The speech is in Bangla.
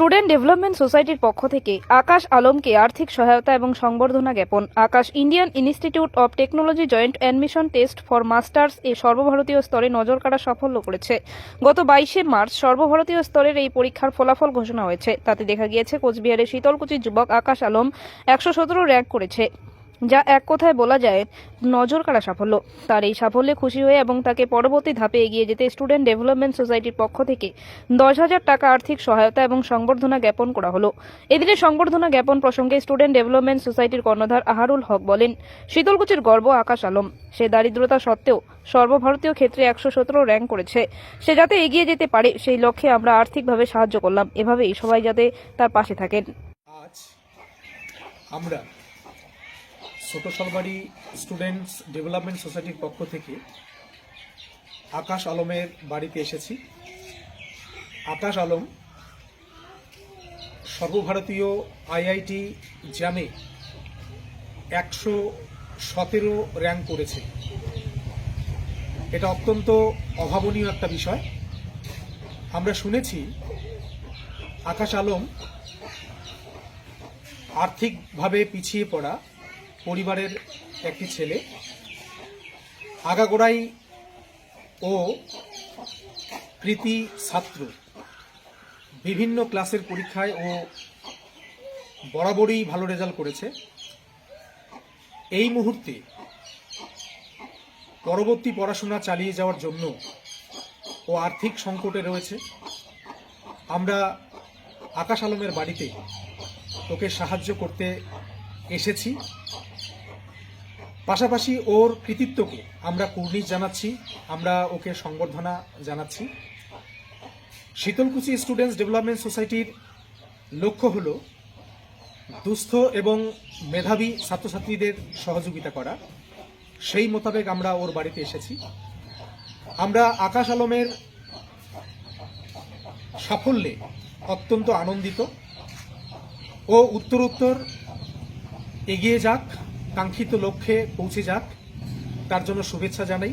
স্টুডেন্ট ডেভেলপমেন্ট সোসাইটির পক্ষ থেকে আকাশ আলমকে আর্থিক সহায়তা এবং সংবর্ধনা জ্ঞাপন। Akash Indian Institute of Technology joint admission test for masters এ সর্বভারতীয় স্তরে নজর কাড়া সাফল্য করেছে। গত বাইশে মার্চ সর্বভারতীয় স্তরের এই পরীক্ষার ফলাফল ঘোষণা হয়েছে। তাতে দেখা গিয়েছে, কোচবিহারের শীতলকুচি যুবক আকাশ আলম একশো সতেরো র্যাঙ্ক করেছে। যা এক কথায় বলা যায় নজর কাড়া সাফল্য। তার এই সাফল্যে খুশি হয়ে এবং তাকে পরবর্তী ধাপে এগিয়ে যেতে স্টুডেন্ট ডেভেলপমেন্ট সোসাইটির পক্ষ থেকে দশ হাজার টাকা আর্থিক সহায়তা এবং সংবর্ধনা জ্ঞাপন করা হলো। এদিনে সংবর্ধনা জ্ঞাপন প্রসঙ্গে স্টুডেন্ট ডেভেলপমেন্ট সোসাইটির কর্ণধার আহারুল হক বলেন, শীতলকুচির গর্ব আকাশ আলম। সে দারিদ্রতা সত্ত্বেও সর্বভারতীয় ক্ষেত্রে একশো সতেরো র্যাঙ্ক করেছে। সে যাতে এগিয়ে যেতে পারে, সেই লক্ষ্যে আমরা আর্থিকভাবে সাহায্য করলাম। এভাবেই সবাই যাতে তার পাশে থাকেন। আমরা ছোট সলবাড়ি স্টুডেন্টস ডেভেলপমেন্ট সোসাইটির পক্ষ থেকে আকাশ আলমের বাড়িতে এসেছি। আকাশ আলম সর্বভারতীয় আইআইটি জ্যামে একশো সতেরো র্যাঙ্ক করেছে। এটা অত্যন্ত অভাবনীয় একটা বিষয়। আমরা শুনেছি আকাশ আলম আর্থিকভাবে পিছিয়ে পড়া পরিবারের একটি ছেলে। আগাগোড়াই ও কৃতি ছাত্র। বিভিন্ন ক্লাসের পরীক্ষায় ও বরাবরই ভালো রেজাল্ট করেছে। এই মুহূর্তে পরবর্তী পড়াশোনা চালিয়ে যাওয়ার জন্য ও আর্থিক সংকটে রয়েছে। আমরা আকাশ আলমের বাড়িতে ওকে সাহায্য করতে এসেছি। পাশাপাশি ওর কৃতিত্বকে আমরা কুর্নিশ জানাচ্ছি, আমরা ওকে সংবর্ধনা জানাচ্ছি। শীতলকুচি স্টুডেন্টস ডেভেলপমেন্ট সোসাইটির লক্ষ্য হল দুস্থ এবং মেধাবী ছাত্রছাত্রীদের সহযোগিতা করা। সেই মোতাবেক আমরা ওর বাড়িতে এসেছি। আমরা আকাশ আলমের সাফল্যে অত্যন্ত আনন্দিত। ও উত্তরোত্তর এগিয়ে যাক। কাঙ্ক্ষিত লক্ষ্যে পৌঁছে যাক। তার জন্য শুভেচ্ছা জানাই।